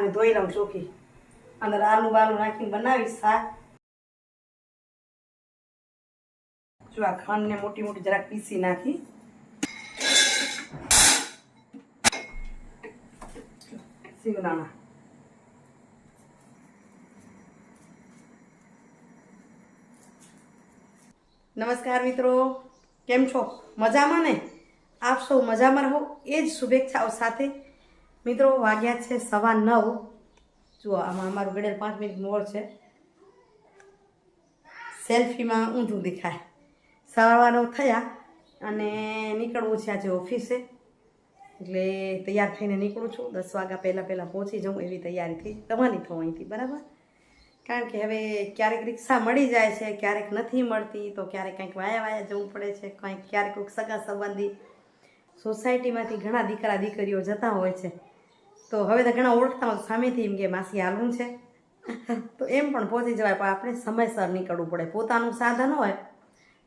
આને ધોઈ લઉં ચોખી. અંદર આલુ બાલુ નાખીને બનાવીશ શાક. જો આ ખાંડને મોટી મોટી જરાક પીસી નાખી. સિંગદાણા નમસ્કાર મિત્રો. કેમ છો? મજામાં ને? આપ સૌ મજામાં રહો. એ જ શુભેચ્છાઓ સાથે મિત્રો વાગ્યા છે સવા નવ. જુઓ, આમાં અમારું ગળેલ પાંચ મિનિટ મોર છે. સેલ્ફીમાં ઊંધું દેખાય. સવા નવ થયા અને નીકળવું છે આજે ઓફિસે. એટલે તૈયાર થઈને નીકળું છું. દસ વાગ્યા પહેલાં પહેલાં પહોંચી જાઉં એવી તૈયારી થઈ તમારી થવું અહીંથી, બરાબર? કારણ કે હવે ક્યારેક રિક્ષા મળી જાય છે, ક્યારેક નથી મળતી, તો ક્યારેક કંઈક વાયા વાયા જવું પડે છે, કંઈક ક્યારેક કોઈક સગા સંબંધી સોસાયટીમાંથી ઘણા દીકરા દીકરીઓ જતા હોય છે. તો હવે તો ઘણા ઓળખતા હોય સામેથી એમ કે માસી હાલવું છે. તો એમ પણ પહોંચી જવાય, પણ આપણે સમયસર નીકળવું પડે. પોતાનું સાધન હોય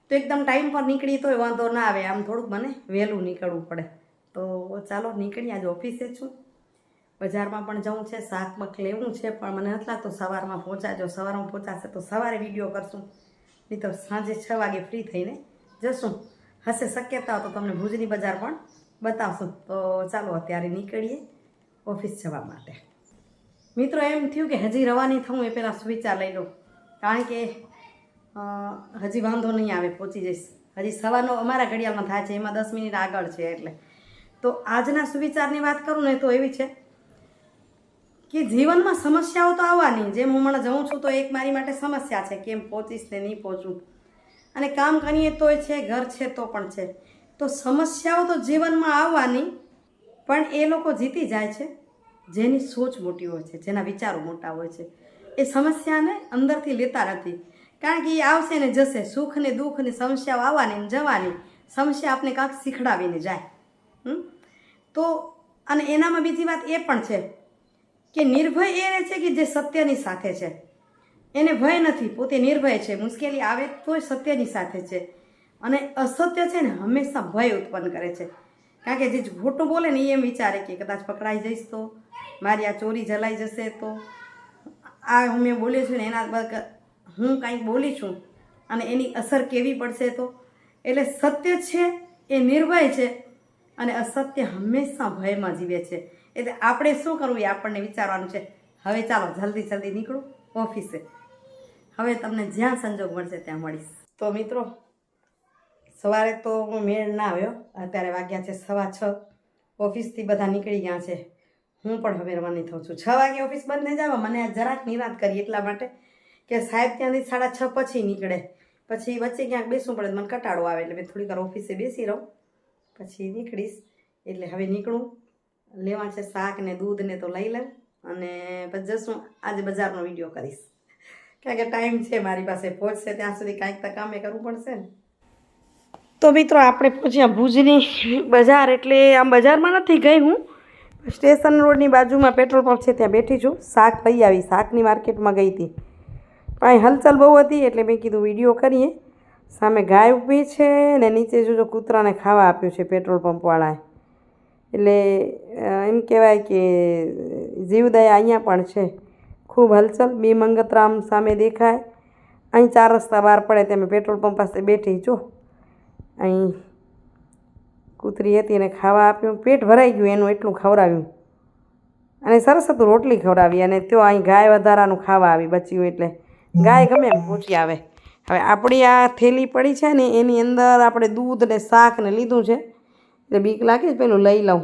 તો એકદમ ટાઈમ પર નીકળી તોય વાંધો ના આવે. આમ થોડુંક મને વહેલું નીકળવું પડે. તો ચાલો નીકળી આજે ઓફિસે છું. બજારમાં પણ જવું છે, શાક લેવું છે, પણ મને નથી લાગતું સવારમાં પહોંચાજો સવારમાં પહોંચાશે તો સવારે વીડિયો કરશું. નહીં તો સાંજે છ વાગે ફ્રી થઈને જશું. હશે શક્યતા તો તમને ભુજની બજાર પણ બતાવશું. તો ચાલો અત્યારે નીકળીએ. ઓફિસ જવા માટે. મિત્રો, એમ થયું કે હજી રવાની થવું એ પહેલાં સુવિચાર લઈ લઉં કારણ કે હજી વાંધો નહીં આવે, પહોંચી જઈશ. હજી સવારનો અમારા ઘડિયાળમાં થાય છે, એમાં દસ મિનિટ આગળ છે એટલે. તો આજના સુવિચારની વાત કરું ને તો એવી છે કે જીવનમાં સમસ્યાઓ તો આવવાની. જેમ હું હમણાં જઉં છું તો એક મારી માટે સમસ્યા છે, કેમ પહોંચીશ ને નહીં પહોંચું. અને કામ કરીએ તોય છે, ઘર છે તો પણ છે. તો સમસ્યાઓ તો જીવનમાં આવવાની પણ એ લોકો જીતી જાય છે. જેની સોચ મોટી હોય છે, જેના વિચારો મોટા હોય છે. એ સમસ્યાને અંદરથી લેતા નથી. કારણ કે એ આવશે ને જશે, સુખ ને દુઃખ ને સમસ્યાઓ આવવાની ને જવાની. સમસ્યા આપણે કાંક શીખડાવીને જાય? તો, અને એનામાં બીજી વાત એ પણ છે કે નિર્ભય એ રહે છે કે જે સત્યની સાથે છે. એને ભય નથી, પોતે નિર્ભય છે. મુશ્કેલી આવે તોય સત્યની સાથે છે. અને અસત્ય છે ને હંમેશા ભય ઉત્પન્ન કરે છે. કારણ કે જે ખોટું બોલે ને એમ વિચારે કે કદાચ પકડાઈ જઈશ તો, મારી આ ચોરી જલાઈ જશે તો. આ હું મેં બોલ્યો છું ને એના હું કાંઈક બોલી છું અને એની અસર કેવી પડશે તો? એટલે સત્ય છે એ નિર્ભય છે અને અસત્ય હંમેશા ભયમાં જીવે છે. એટલે આપણે શું કરવું એ આપણને વિચારવાનું છે. હવે ચાલો જલ્દી જલ્દી નીકળું ઓફિસે. હવે તમને જ્યાં સંજોગ મળશે ત્યાં મળીશ. તો મિત્રો સવારે તો મેળ ના આવ્યો. અત્યારે વાગ્યા છે સવા છ. ઓફિસથી બધા નીકળી ગયા છે. હું પણ હવે રવાની થઉં છું. છ વાગે ઓફિસ બંધ થઈ જાવ, મને જરાક નિરાત કરી એટલા માટે કે સાહેબ ત્યાંથી સાડા છ પછી નીકળે. પછી વચ્ચે ક્યાંક બેસવું પડે, મને કટાડો આવે એટલે મેં થોડીક વાર ઓફિસે બેસી રહું. પછી નીકળીશ. એટલે હવે નીકળું. લેવા છે શાક ને દૂધ ને તો લઈ લઉં અને પછી જશું. આજે બજારનો વીડિયો કરીશ. કારણ કે ટાઈમ છે મારી પાસે. પહોંચશે ત્યાં સુધી કાંઈક તો કામે કરવું પડશે ને. તો મિત્રો, આપણે પહોંચ્યા ભુજની બજાર એટલે આમ બજારમાં નથી ગઈ હું. સ્ટેશન રોડની બાજુમાં પેટ્રોલ પંપ છે, ત્યાં બેઠી છું. શાક લઈ આવી. શાકની માર્કેટમાં ગઈ હતી. પણ અહીં હલચલ બહુ હતી એટલે મેં કીધું વીડિયો કરીએ. સામે ગાય ઊભી છે ને નીચે જોજો કૂતરાને ખાવા આપ્યું છે પેટ્રોલ પંપવાળાએ. એટલે એમ કહેવાય કે જીવદયા અહીંયા પણ છે. ખૂબ હલચલ. બે મંગતરામ સામે દેખાય. અહીં ચાર રસ્તા બહાર પડે તેમ પેટ્રોલ પંપ પાસે બેઠી જો અહીં કૂતરી હતી એને ખાવા આપ્યું. પેટ ભરાઈ ગયું, એનું એટલું ખવડાવ્યું. અને સરસ હતું રોટલી ખવડાવી અને તો અહીં ગાય વધારાનું ખાવા આવી બચ્યું એટલે ગાય ગમે એમ પહોંચી આવે. હવે આપણી આ થેલી પડી છે ને, એની અંદર આપણે દૂધ ને શાક ને લીધું છે. એટલે બીક લાગે છે, પેલું લઈ લઉં.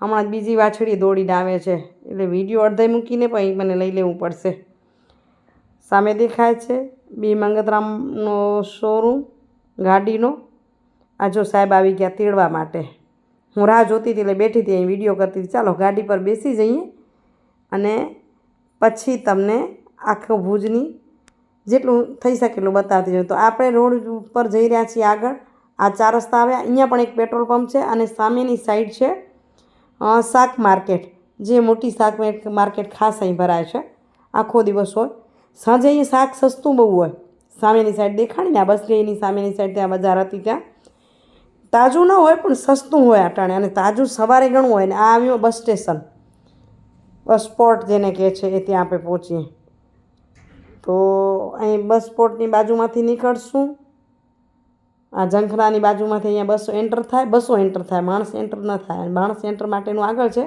હમણાં જ બીજી વાછડી દોડીને આવે છે. એટલે વીડિયો અડધે મૂકીને પછી મને લઈ લેવું પડશે. સામે દેખાય છે બી મંગતરામનો શોરૂમ, ગાડીનો. આ જો સાહેબ આવી ગયા તેડવા માટે. હું રાહ જોતી હતી એટલે બેઠી હતી, અહીં વીડિયો કરતી હતી. ચાલો ગાડી પર બેસી જઈએ અને પછી તમને આખો ભુજની જેટલું થઈ શકે એટલું બતાવતી જઈએ. તો આપણે રોડ ઉપર જઈ રહ્યા છીએ આગળ. આ ચાર રસ્તા આવ્યા અહીંયા પણ એક પેટ્રોલ પંપ છે અને સામેની સાઈડ છે શાક માર્કેટ. જે મોટી શાક માર્કેટ- ખાસ અહીં ભરાય છે. આખો દિવસ હોય. સાંજે અહીં શાક સસ્તું બહુ હોય. સામેની સાઈડ દેખાડીને આ બસ એની સામેની સાઈડ ત્યાં બજાર હતી ત્યાં. તાજું ન હોય પણ સસ્તું હોય અટાણે અને તાજું સવારે ઘણું હોય ને આ આવ્યું બસ સ્ટેશન. બસ સ્પોટ જેને કહે છે એ ત્યાં આપણે પહોંચીએ. તો અહીં બસ સ્પોટની બાજુમાંથી નીકળશું. આ ઝંખનાની બાજુમાંથી અહીંયા બસો એન્ટર થાય, બસો એન્ટર થાય, માણસ એન્ટર ન થાય. માણસ એન્ટર માટેનું આગળ છે.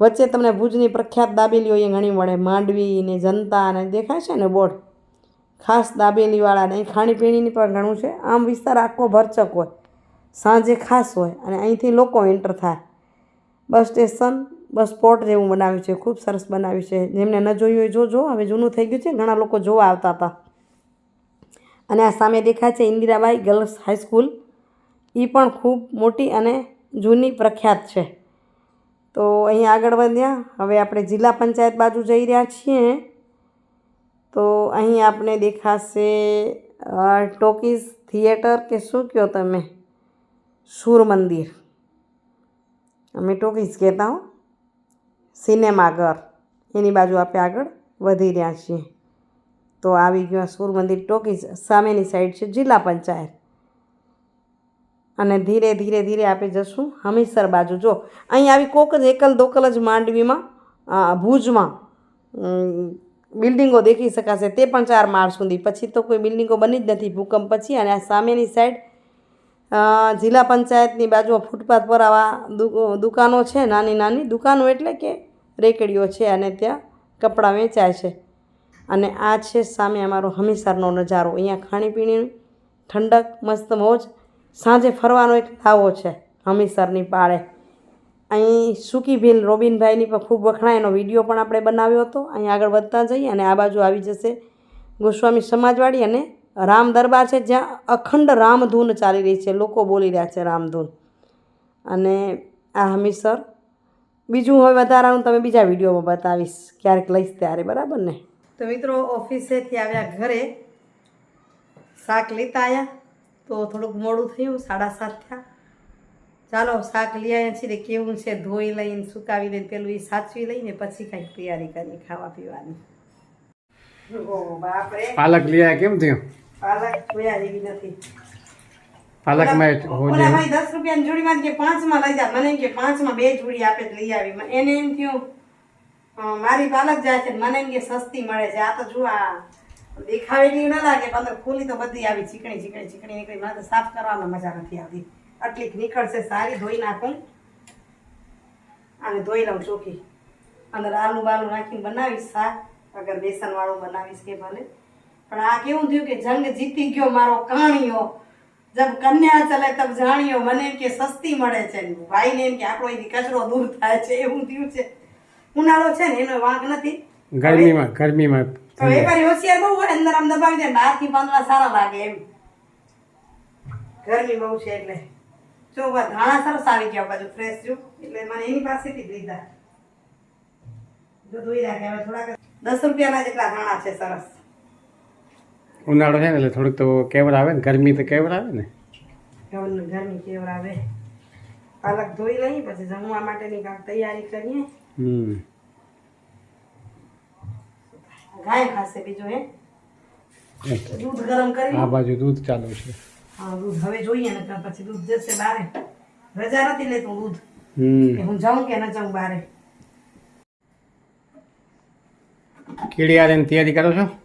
વચ્ચે તમને ભુજની પ્રખ્યાત દાબેલીઓ અહીંયા ઘણી મળે. માંડવી ને જનતા ને દેખાય છે ને બોર્ડ. ખાસ દાબેલીવાળા ને ખાણીપીણીની પણ ઘણું છે. આમ વિસ્તાર આખો ભરચક હોય. સાંજે ખાસ હોય અને અહીંથી લોકો એન્ટર થાય. બસ સ્ટેશન, બસ સ્પોટ જેવું બનાવ્યું છે. ખૂબ સરસ બનાવ્યું છે. જેમને ન જોયું હોય જોજો હવે જૂનું થઈ ગયું છે. ઘણા લોકો જોવા આવતા હતા. અને આ સામે દેખાય છે ઇન્દિરાબાઈ ગર્લ્સ હાઈસ્કૂલ એ પણ ખૂબ મોટી અને જૂની પ્રખ્યાત છે. તો અહીં આગળ વધ્યા. હવે આપણે જિલ્લા પંચાયત બાજુ જઈ રહ્યા છીએ. તો અહીં આપણે દેખાશે ટોકીઝ થિયેટર કે શું કહો તમે? સૂર મંદિર અમે ટોકીઝ કહેતા હો સિનેમાઘર એની બાજુ આપણે આગળ વધી રહ્યા છીએ તો આવી ગયો આ સૂર મંદિર ટોકીઝ સામેની સાઈડ છે જિલ્લા પંચાયત અને ધીરે ધીરે ધીરે આપણે જશું હમીસર બાજુ જો અહીં આવી કોક જ એકલ દોકલ જ માંડવીમાં ભુજમાં બિલ્ડિંગો દેખી શકાશે તે પણ ચાર માળ સુધી પછી તો કોઈ બિલ્ડિંગો બની જ નથી ભૂકંપ પછી અને આ સામેની સાઈડ જિલ્લા પંચાયતની બાજુમાં ફૂટપાથ પર આવા દુકાનો છે, નાની નાની દુકાનો એટલે કે રેકડીઓ છે અને ત્યાં કપડાં વેચાય છે. અને આ છે સામે અમારો હમીસરનો નજારો. અહીંયા ખાણીપીણી ઠંડક, મસ્ત મોજ. સાંજે ફરવાનો એક લાવો છે હમીસરની પાળે. અહીં સુકી ભીલ રોબિનભાઈની પણ ખૂબ વખણાય એનો વીડિયો પણ આપણે બનાવ્યો હતો. અહીં આગળ વધતા જઈએ અને આ બાજુ આવી જશે ગોસ્વામી સમાજવાડી અને રામ દરબાર છે જ્યાં અખંડ રામધૂન ચાલી રહી છે. લોકો બોલી રહ્યા છે રામધૂન. અને આ હમીસર. બીજું હવે વધારાનું તમે બીજા વિડીયોમાં બતાવીશ. ક્યારેક લઈશ ત્યારે બરાબર ને? તો મિત્રો ઓફિસેથી આવ્યા ઘરે. શાક લેતા આવ્યા તો થોડુંક મોડું થયું સાડા સાત થયા. ચાલો શાક લઈ આવ્યા છીએ કેવું છે? ધોઈ લઈને સુકાવી લઈને પેલું એ સાચવી લઈને પછી કંઈક તૈયારી કરીએ ખાવા પીવાની બાપરે. પાલક લઈ આવ્યા કેમ થયું? પાલક જોયા જેવી નથી. પાલકમાં ઓલા હોજે ભાઈ દસ રૂપિયાની જોડીમાં કે પાંચમાં લઈ જા. મને કે પાંચમાં બે જોડી આપે લઈ આવી. એને એમ થયું મારી પાલક જાય છે મને એમ કે સસ્તી મળે છે. આ તો જો આ દેખાવેલી ન લાગે પણ ખોલી તો બધી આવી ચીકણી ચીકણી ચીકણી નીકળી. મને તો સાફ કરવામાં મજા નથી આવતી. આટલી નીકળશે સારી ધોઈ નાખું. અને ધોઈ લઉં ચોખ્ખી. અંદર આલુ બાલુ નાખીને બનાવીશ શાક. અગર બેસન વાળું બનાવીશ કે ભલે. પણ આ કેવું થયું કે જંગ જીતી ગયો મારો કાણીયો જબ કન્યા ચલે તબ જાણ્યો મને એમ કે સસ્તી મળે છે ભાઈને એમ કે આપણો એથી કચરો દૂર થાય છે. એવું થયું છે. ઉનાળો છે ને એનો વાંક નથી. ગરમીમાં ગરમીમાં તો વેપારી હોશિયાર બહુ હોય અંદર આમ દબાવી દે બહારથી પાંદડા સારા લાગે એમ. ગરમી બહુ છે એટલે. જો ધાણા સરસ આવી ગયા બાજુ ફ્રેશ જો. એટલે મને એની પાસેથી જ લીધા. જો ધોઈ રાખે હવે થોડાક દસ રૂપિયાના જેટલા ધાણા છે સરસ. ઉનાળો છે ને એટલે થોડુંક તો કેવર આવે ને ગરમી તો કેવર આવે ને. ગરમી ગરમી કેવર આવે. પાલક ધોઈ લઈ પછી જમવા માટેની કાંક તૈયારી કરીએ. હમ. ગાય ખાશે બીજો હે? દૂધ ગરમ કરી આ બાજુ દૂધ ચાલુ છે. હા દૂધ હવે જોઈએ ને પછી દૂધ જશે બારે. રજા નથી લેતું દૂધ. હમ. હું જાઉં કે ન જાઉં બારે. કીડી આવીને તૈયારી કરો છો?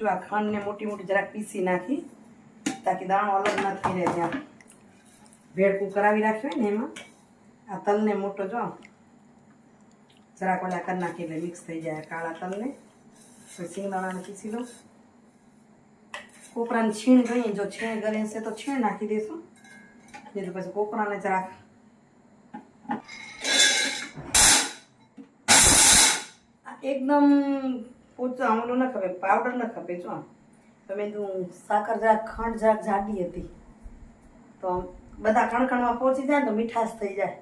જો આ ખાંડને મોટી મોટી જરાક પીસી નાખી, તાકી દાણો અલગ ના થઈ રહે ત્યાં. ભેળકું કરાવી રાખ્યું ને એમાં. આ તલને મોટો જો જરાક ઓલા કરી નાખી એટલે મિક્સ થઈ જાય કાળા તલને. પછી સિંગદાણાને પીસી દઉં કોપરાને છીણ જોઈએ જો છીણ ગળી હશે તો છીણ નાખી દઈશું નહીં તો પછી કોપરાને જરાક એકદમ પોચા ઓલું ન ખપે પાવડર ન ખપે, જો તું સાકર જરાક, ખંડ જરાક જાડી હતી. તો બધા ખણખણમાં પહોંચી જાય તો મીઠાશ થઈ જાય.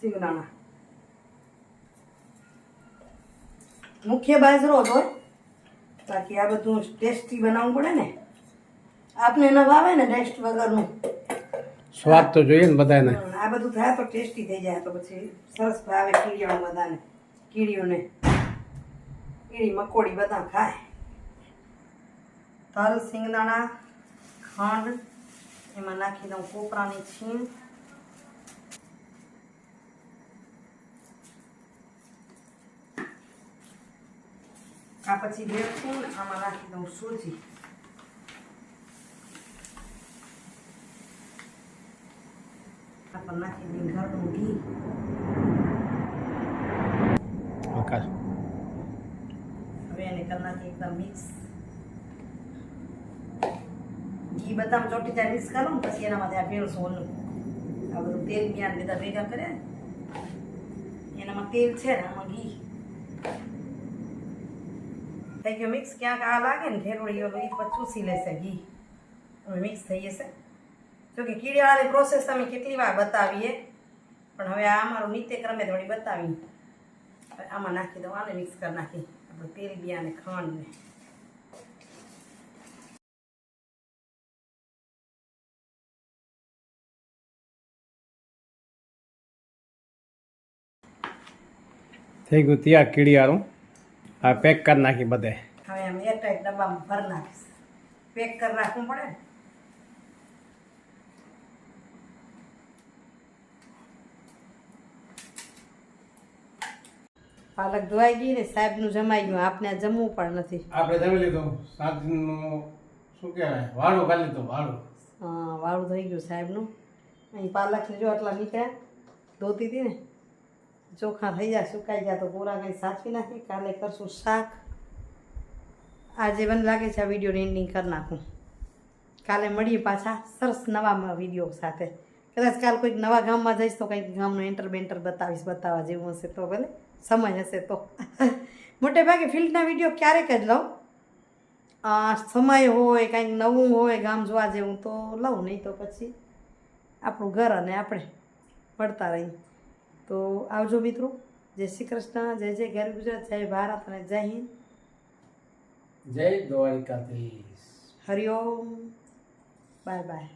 સિંગદાણા મુખ્ય બાજરો હતો બાકી આ બધું ટેસ્ટી બનાવવું પડે ને. આપને ન ભાવે ને ટેસ્ટ વગરનું. સ્વાદ તો જોઈએ ને બધાને. આ બધું થાય તો ટેસ્ટી થઈ જાય તો પછી સરસ ભાવે કીડીઓ બધાને. કીડીઓને કીડી, મકોડી બધા ખાય. તલ, સિંગદાણા, ખંડ, એમાં નાખી દઉં કોપરાની છીણ. આ પછી ભેળસું આમાં નાખી દઉં સૂજી. પણ નાખી દઉં ઘરનું ઘી હવે એને કરી નાખી એકદમ મિક્સ ઘી બધા ચોટી જાય મિક્સ કરું પછી એનામાંથી આ ભેળસું ઓલું આ બધું તેલ બ્યાન બધા ભેગા કરે. એનામાં તેલ છે ને આમાં ઘી. થઈ ગયો મિક્સ ક્યાંક આ લાગે ને ઘેરોળી એ પછી ચૂસી લેશે ઘી. હવે મિક્સ થઈ જશે. જો કે કીડીવાળાની પ્રોસેસ તમે કેટલી વાર બતાવીએ. પણ હવે આ અમારું નિત્યક્રમે થોડી બતાવી આમાં નાખી દઉં આને મિક્સ કરી નાખી આપણે તેલ બિયા ને ખાંડ થઈ ગયું ત્યાં કીડિયારું આ પેક કરી નાખી બધે. હવે આમ એરટાઈટ ડબ્બામાં ભરી નાખીશ. પેક કરી રાખવું પડે ને? પાલક ધોવાઈ ગઈ ને સાહેબનું જમાઈ ગયું. આપને જમવું પણ નથી. આપણે જમી લીધું. સાંજનું શું કહેવાય? વાળું ખાલી લીધું વાળું. હા, વાળું થઈ ગયું સાહેબનું. અહીં પાલક જો આટલા નીકળ્યા. ધોતી હતી ને. ચોખા થઈ જાય સુકાઈ ગયા તો પૂરા કંઈ સાચવી નાખી. કાલે કરશું શાક. આજે મને લાગે છે આ વિડીયોની એન્ડિંગ કરી નાખું. કાલે મળીએ પાછા સરસ નવામાં વીડિયો સાથે. કદાચ કાલ કોઈક નવા ગામમાં જઈશ તો કંઈક ગામનું એન્ટર બેન્ટર બતાવીશ બતાવવા જેવું હશે તો ભલે. સમય હશે તો. મોટે ભાગે ફિલ્ડના વીડિયો ક્યારેક જ લઉં. આ સમય હોય કાંઈક નવું હોય ગામ જોવા જેવું તો લઉં નહીં તો પછી આપણું ઘર અને આપણે પડતા રહી તો આવજો મિત્રો. જય શ્રી કૃષ્ણ જય જય ઘર ગુજરાત જય ભારત અને જય હિન્દ. જય દ્વારિકાધીશ. Hariom bye bye.